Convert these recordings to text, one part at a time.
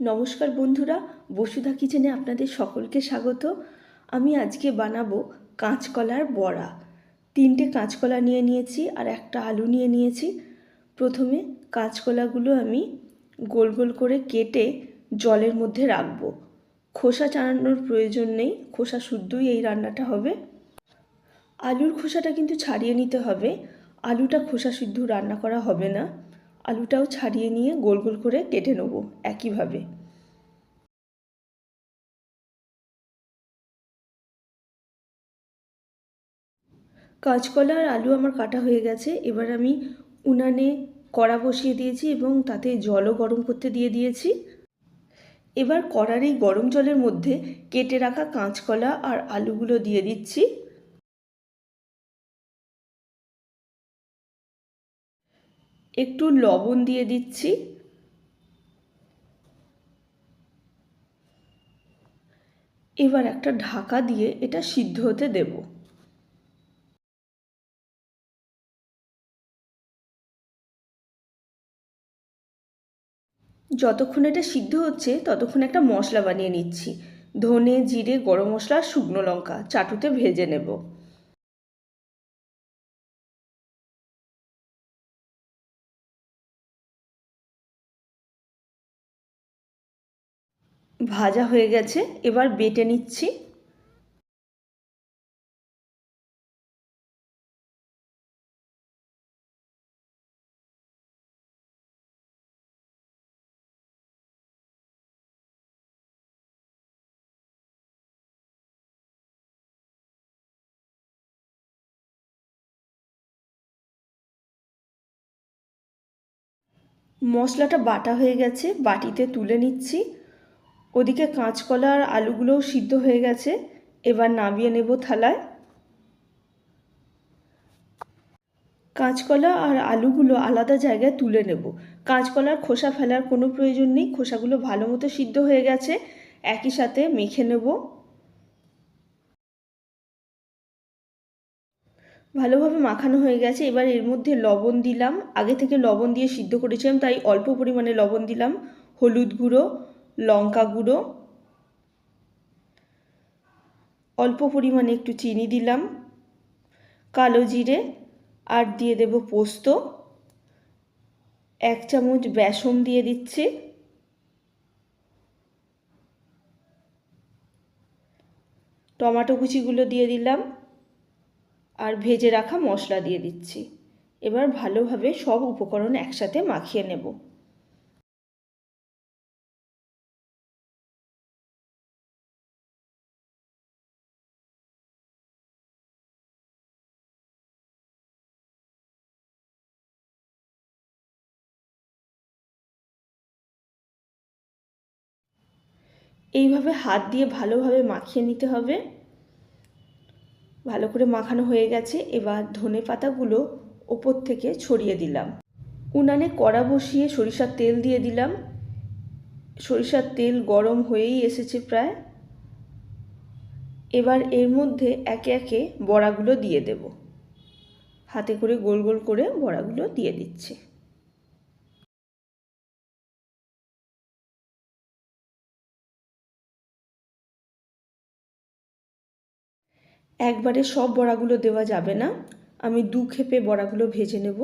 নমস্কার বন্ধুরা, বসুধা কিচেনে আপনাদের সকলকে স্বাগত। আমি আজকে বানাবো কাঁচকলার বড়া। তিনটে কাঁচকলা নিয়ে নিয়েছি আর একটা আলু নিয়ে নিয়েছি। প্রথমে কাঁচকলাগুলো আমি গোল গোল করে কেটে জলের মধ্যে রাখব। খোসা চানানোর প্রয়োজন নেই, খোসা শুদ্ধই এই রান্নাটা হবে। আলুর খোসাটা কিন্তু ছাড়িয়ে নিতে হবে। আলুটা খোসা সিদ্ধ রান্না করা হবে না। আলুটাও ছাড়িয়ে নিয়ে গোল গোল করে কেটে নেব একইভাবে। কাঁচকলা আর আলু আমার কাটা হয়ে গেছে, এবার আমি উনানে কড়া বসিয়ে দিয়েছি এবং তাতে জলও গরম করতে দিয়ে দিয়েছি। এবার কড়ার এই গরম জলের মধ্যে কেটে রাখা কাঁচকলা আর আলুগুলো দিয়ে দিচ্ছি। একটু লবণ দিয়ে দিচ্ছি। এবার একটা ঢাকা দিয়ে এটা সিদ্ধ হতে দেব। যতক্ষণ এটা সিদ্ধ হচ্ছে, ততক্ষণ একটা মশলা বানিয়ে নিচ্ছি। ধনে, জিরে, গরম মশলা শুকনো লঙ্কা, চাটুতে ভেজে নেব। ভাজা হয়ে গেছে এবার বেটে নিচ্ছি। মশলাটা বাটা হয়ে গেছে বাটিতে তুলে নিচ্ছি। ওদিকে কাঁচকলা আর আলুগুলোও সিদ্ধ হয়ে গেছে, এবার নামিয়ে নেব থালায়। কাঁচকলা আর আলুগুলো আলাদা জায়গায় তুলে নেব। কাঁচকলার খোসা ফেলার কোনো প্রয়োজন নেই, খোসাগুলো ভালো মতো সিদ্ধ হয়ে গেছে, একই সাথে মেখে নেব। ভালোভাবে মাখানো হয়ে গেছে, এবার এর মধ্যে লবণ দিলাম। আগে থেকে লবণ দিয়ে সিদ্ধ করেছিলাম, তাই অল্প পরিমাণে লবণ দিলাম। হলুদ গুঁড়ো লঙ্কা গুঁড়ো। অল্প পরিমাণে একটু চিনি দিলাম। কালো জিরে আর দিয়ে দেব পোস্ত। এক চামচ বেসন দিয়ে দিচ্ছি। টমাটো কুচিগুলো দিয়ে দিলাম। আর ভেজে রাখা মশলা দিয়ে দিচ্ছি। এবার ভালোভাবে সব উপকরণ একসাথে মাখিয়ে নেব। এইভাবে হাত দিয়ে ভালোভাবে মাখিয়ে নিতে হবে। ভালো করে মাখানো হয়ে গেছে। এবার ধনে পাতাগুলো ওপর থেকে ছড়িয়ে দিলাম। উনানে কড়া বসিয়ে সরিষার তেল দিয়ে দিলাম। সরিষার তেল গরম হয়েই এসেছে প্রায়। এবার এর মধ্যে একে একে বড়াগুলো দিয়ে দেব। হাতে করে গোল গোল করে বড়াগুলো দিয়ে দিচ্ছে। একবারে সব বড়াগুলো দেওয়া যাবে না। আমি দু খেপে বড়াগুলো ভেজে নেব।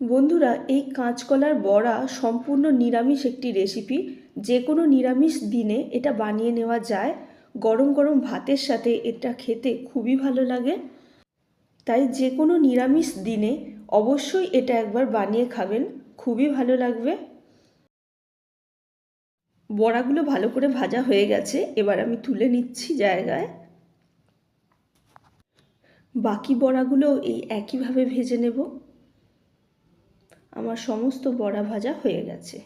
বন্ধুরা, এই কাঁচকলার বড়া সম্পূর্ণ নিরামিষ একটি রেসিপি যে কোনো নিরামিষ দিনে এটা বানিয়ে নেওয়া যায়। গরম গরম ভাতের সাথে এটা খেতে খুবই ভালো লাগে। তাই যে কোনো নিরামিষ দিনে অবশ্যই এটা একবার বানিয়ে খাবেন। খুবই ভালো লাগবে। বড়াগুলো ভালো করে ভাজা হয়ে গেছে, এবার আমি তুলে নিচ্ছি জায়গায়। বাকি বড়াগুলো এই একইভাবে ভেজে নেব। আমার সমস্ত বড়া ভাজা হয়ে গেছে।